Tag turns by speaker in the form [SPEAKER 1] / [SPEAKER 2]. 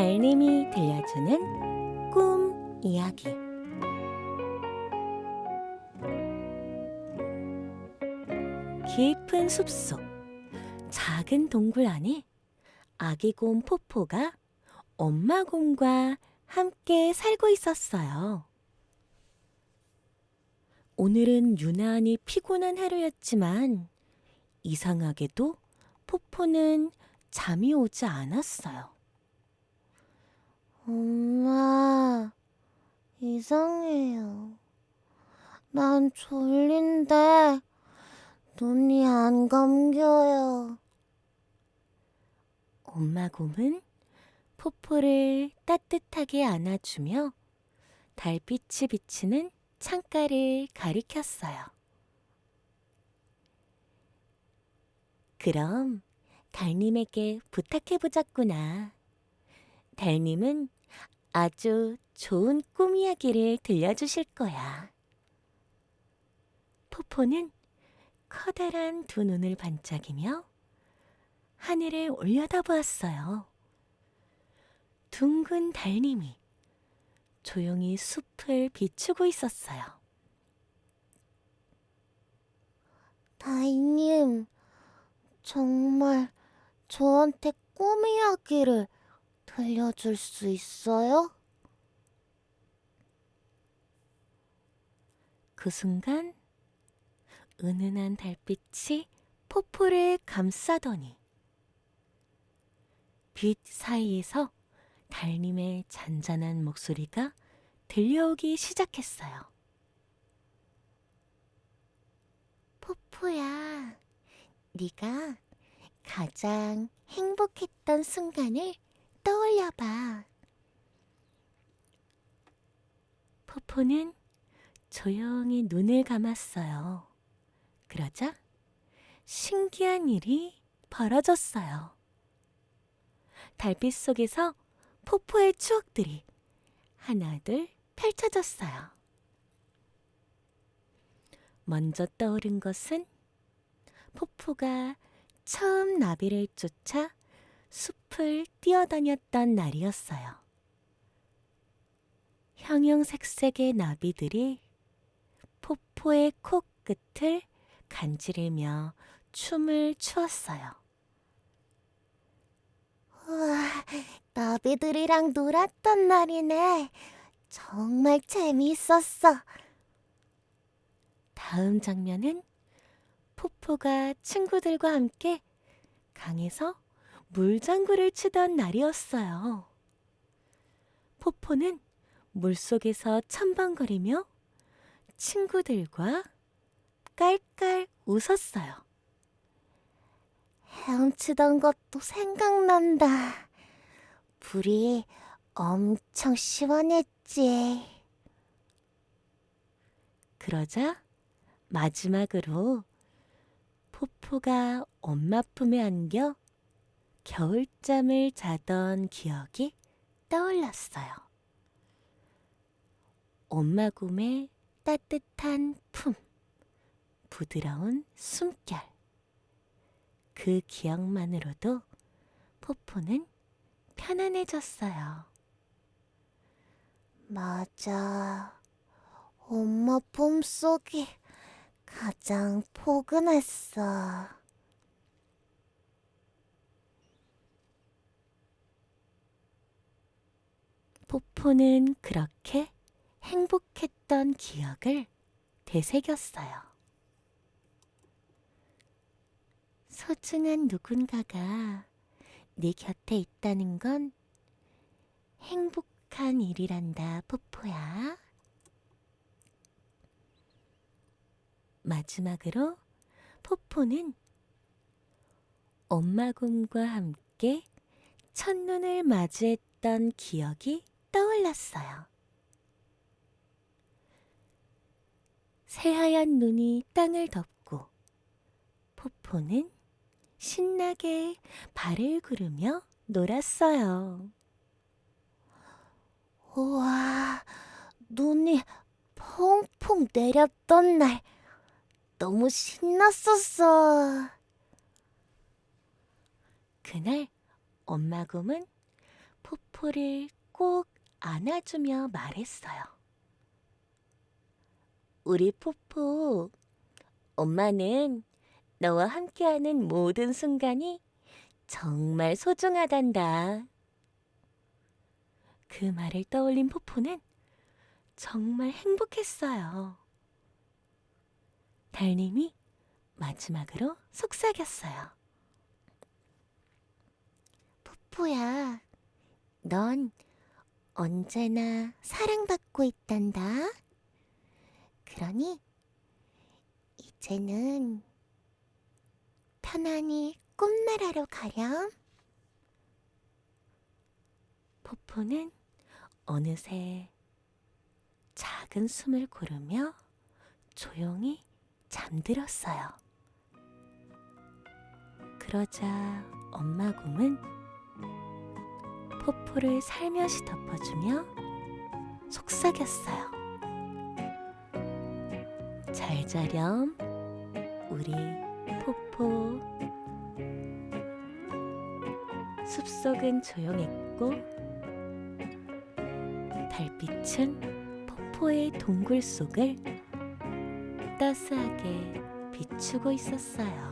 [SPEAKER 1] 달님이 들려주는 꿈 이야기. 깊은 숲속 작은 동굴 안에 아기 곰 포포가 엄마 곰과 함께 살고 있었어요. 오늘은 유난히 피곤한 하루였지만 이상하게도 포포는 잠이 오지 않았어요.
[SPEAKER 2] 엄마, 이상해요. 난 졸린데 눈이 안 감겨요.
[SPEAKER 1] 엄마 곰은 포포를 따뜻하게 안아주며 달빛이 비치는 창가를 가리켰어요. 그럼 달님에게 부탁해보자꾸나. 달님은 아주 좋은 꿈 이야기를 들려주실 거야. 포포는 커다란 두 눈을 반짝이며 하늘을 올려다보았어요. 둥근 달님이 조용히 숲을 비추고 있었어요.
[SPEAKER 2] 다이님, 정말 저한테 꿈 이야기를 들려줄 수 있어요?
[SPEAKER 1] 그 순간 은은한 달빛이 포포를 감싸더니 빛 사이에서 달님의 잔잔한 목소리가 들려오기 시작했어요.
[SPEAKER 2] 포포야, 네가 가장 행복했던 순간을 떠올려봐.
[SPEAKER 1] 포포는 조용히 눈을 감았어요. 그러자 신기한 일이 벌어졌어요. 달빛 속에서 포포의 추억들이 하나둘 펼쳐졌어요. 먼저 떠오른 것은 포포가 처음 나비를 쫓아 숲을 뛰어다녔던 날이었어요. 형형색색의 나비들이 포포의 코끝을 간지르며 춤을 추었어요.
[SPEAKER 2] 우와, 나비들이랑 놀았던 날이네. 정말 재미있었어.
[SPEAKER 1] 다음 장면은 포포가 친구들과 함께 강에서 물장구를 치던 날이었어요. 포포는 물속에서 첨벙거리며 친구들과 깔깔 웃었어요.
[SPEAKER 2] 헤엄치던 것도 생각난다. 불이 엄청 시원했지.
[SPEAKER 1] 그러자 마지막으로 포포가 엄마 품에 안겨 겨울잠을 자던 기억이 떠올랐어요. 엄마 곰의 따뜻한 품, 부드러운 숨결. 그 기억만으로도 포포는 편안해졌어요.
[SPEAKER 2] 맞아. 엄마 품속이 가장 포근했어.
[SPEAKER 1] 포포는 그렇게 행복했던 기억을 되새겼어요. 소중한 누군가가 네 곁에 있다는 건 행복한 일이란다, 포포야. 마지막으로 포포는 엄마 곰과 함께 첫눈을 맞이했던 기억이 떠올랐어요. 새하얀 눈이 땅을 덮고 포포는 신나게 발을 구르며 놀았어요.
[SPEAKER 2] 우와, 눈이 펑펑 내렸던 날. 너무 신났었어.
[SPEAKER 1] 그날 엄마 곰은 포포를 꼭 안아주며 말했어요. 우리 포포, 엄마는 너와 함께하는 모든 순간이 정말 소중하단다. 그 말을 떠올린 포포는 정말 행복했어요. 달님이 마지막으로 속삭였어요.
[SPEAKER 2] 푸푸야, 넌 언제나 사랑받고 있단다. 그러니 이제는 편안히 꿈나라로 가렴.
[SPEAKER 1] 포포는 어느새 작은 숨을 고르며 조용히 잠들었어요. 그러자 엄마 곰은 포포를 살며시 덮어주며 속삭였어요. 잘 자렴, 우리 포포. 숲속은 조용했고 달빛은 포포의 동굴 속을 따스하게 비추고 있었어요.